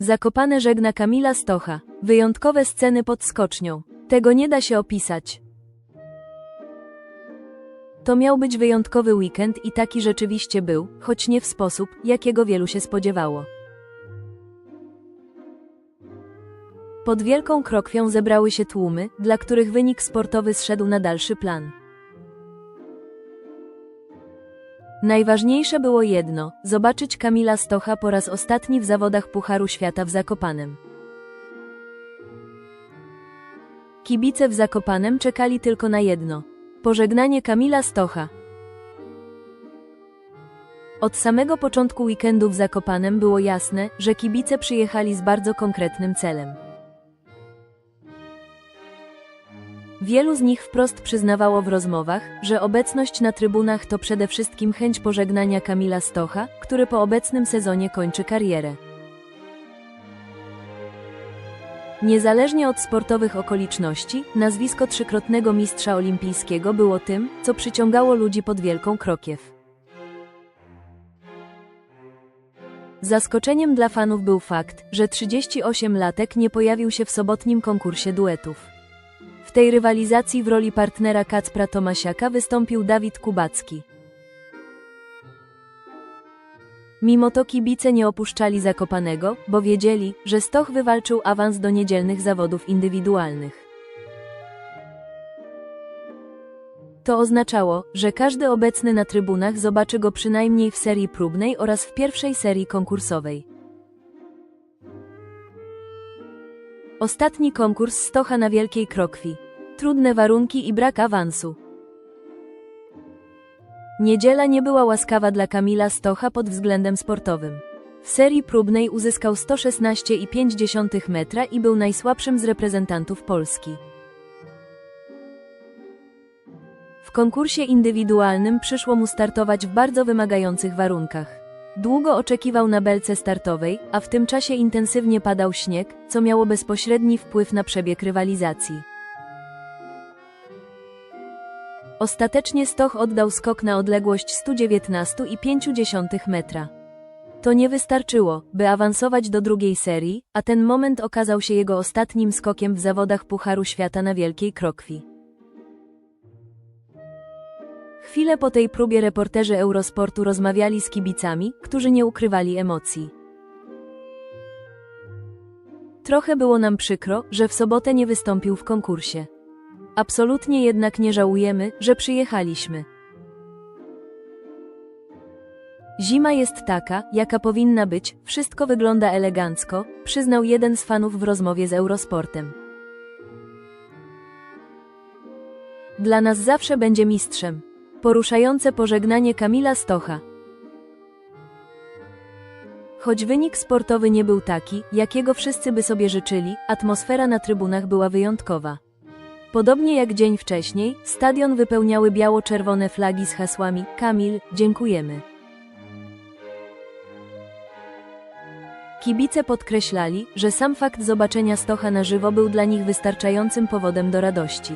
Zakopane żegna Kamila Stocha. Wyjątkowe sceny pod skocznią. Tego nie da się opisać. To miał być wyjątkowy weekend i taki rzeczywiście był, choć nie w sposób, jakiego wielu się spodziewało. Pod Wielką Krokwią zebrały się tłumy, dla których wynik sportowy zszedł na dalszy plan. Najważniejsze było jedno zobaczyć Kamila Stocha po raz ostatni w zawodach Pucharu Świata w Zakopanem. Kibice w Zakopanem czekali tylko na jedno pożegnanie Kamila Stocha. Od samego początku weekendu w Zakopanem było jasne, że kibice przyjechali z bardzo konkretnym celem. Wielu z nich wprost przyznawało w rozmowach, że obecność na trybunach to przede wszystkim chęć pożegnania Kamila Stocha, który po obecnym sezonie kończy karierę. Niezależnie od sportowych okoliczności, nazwisko trzykrotnego mistrza olimpijskiego było tym, co przyciągało ludzi pod Wielką Krokiew. Zaskoczeniem dla fanów był fakt, że 38-latek nie pojawił się w sobotnim konkursie duetów. Tej rywalizacji w roli partnera Kacpra Tomasiaka wystąpił Dawid Kubacki. Mimo to kibice nie opuszczali Zakopanego, bo wiedzieli, że Stoch wywalczył awans do niedzielnych zawodów indywidualnych. To oznaczało, że każdy obecny na trybunach zobaczy go przynajmniej w serii próbnej oraz w pierwszej serii konkursowej. Ostatni konkurs Stocha na Wielkiej Krokwi. Trudne warunki i brak awansu. Niedziela nie była łaskawa dla Kamila Stocha pod względem sportowym. W serii próbnej uzyskał 116,5 metra i był najsłabszym z reprezentantów Polski. W konkursie indywidualnym przyszło mu startować w bardzo wymagających warunkach. Długo oczekiwał na belce startowej, a w tym czasie intensywnie padał śnieg, co miało bezpośredni wpływ na przebieg rywalizacji. Ostatecznie Stoch oddał skok na odległość 119,5 metra. To nie wystarczyło, by awansować do drugiej serii, a ten moment okazał się jego ostatnim skokiem w zawodach Pucharu Świata na Wielkiej Krokwi. Chwilę po tej próbie reporterzy Eurosportu rozmawiali z kibicami, którzy nie ukrywali emocji. Trochę było nam przykro, że w sobotę nie wystąpił w konkursie. Absolutnie jednak nie żałujemy, że przyjechaliśmy. Zima jest taka, jaka powinna być, wszystko wygląda elegancko, przyznał jeden z fanów w rozmowie z Eurosportem. Dla nas zawsze będzie mistrzem. Poruszające pożegnanie Kamila Stocha. Choć wynik sportowy nie był taki, jakiego wszyscy by sobie życzyli, atmosfera na trybunach była wyjątkowa. Podobnie jak dzień wcześniej, stadion wypełniały biało-czerwone flagi z hasłami Kamil, dziękujemy. Kibice podkreślali, że sam fakt zobaczenia Stocha na żywo był dla nich wystarczającym powodem do radości.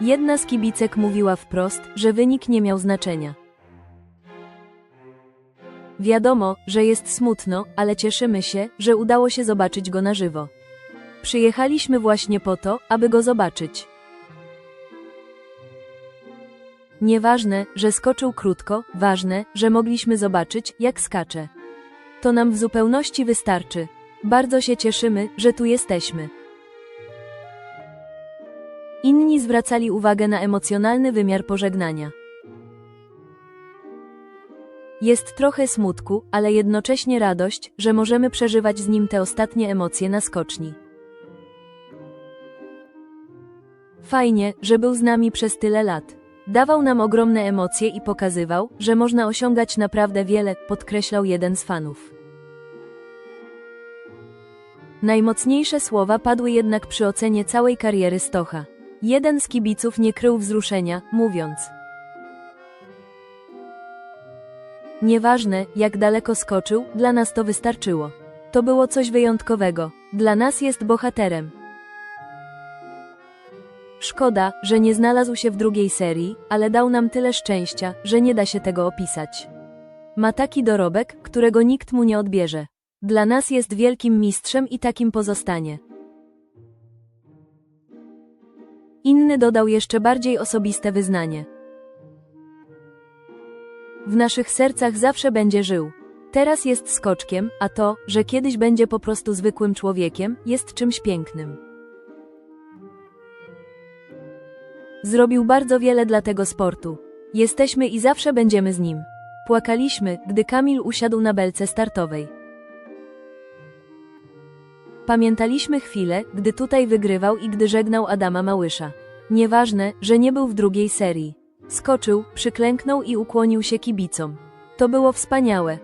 Jedna z kibicek mówiła wprost, że wynik nie miał znaczenia. Wiadomo, że jest smutno, ale cieszymy się, że udało się zobaczyć go na żywo. Przyjechaliśmy właśnie po to, aby go zobaczyć. Nieważne, że skoczył krótko, ważne, że mogliśmy zobaczyć, jak skacze. To nam w zupełności wystarczy. Bardzo się cieszymy, że tu jesteśmy. Inni zwracali uwagę na emocjonalny wymiar pożegnania. Jest trochę smutku, ale jednocześnie radość, że możemy przeżywać z nim te ostatnie emocje na skoczni. Fajnie, że był z nami przez tyle lat. Dawał nam ogromne emocje i pokazywał, że można osiągać naprawdę wiele, podkreślał jeden z fanów. Najmocniejsze słowa padły jednak przy ocenie całej kariery Stocha. Jeden z kibiców nie krył wzruszenia, mówiąc: Nieważne, jak daleko skoczył, dla nas to wystarczyło. To było coś wyjątkowego. Dla nas jest bohaterem. Szkoda, że nie znalazł się w drugiej serii, ale dał nam tyle szczęścia, że nie da się tego opisać. Ma taki dorobek, którego nikt mu nie odbierze. Dla nas jest wielkim mistrzem i takim pozostanie. Inny dodał jeszcze bardziej osobiste wyznanie. W naszych sercach zawsze będzie żył. Teraz jest skoczkiem, a to, że kiedyś będzie po prostu zwykłym człowiekiem, jest czymś pięknym. Zrobił bardzo wiele dla tego sportu. Jesteśmy i zawsze będziemy z nim. Płakaliśmy, gdy Kamil usiadł na belce startowej. Pamiętaliśmy chwilę, gdy tutaj wygrywał i gdy żegnał Adama Małysza. Nieważne, że nie był w drugiej serii. Skoczył, przyklęknął i ukłonił się kibicom. To było wspaniałe.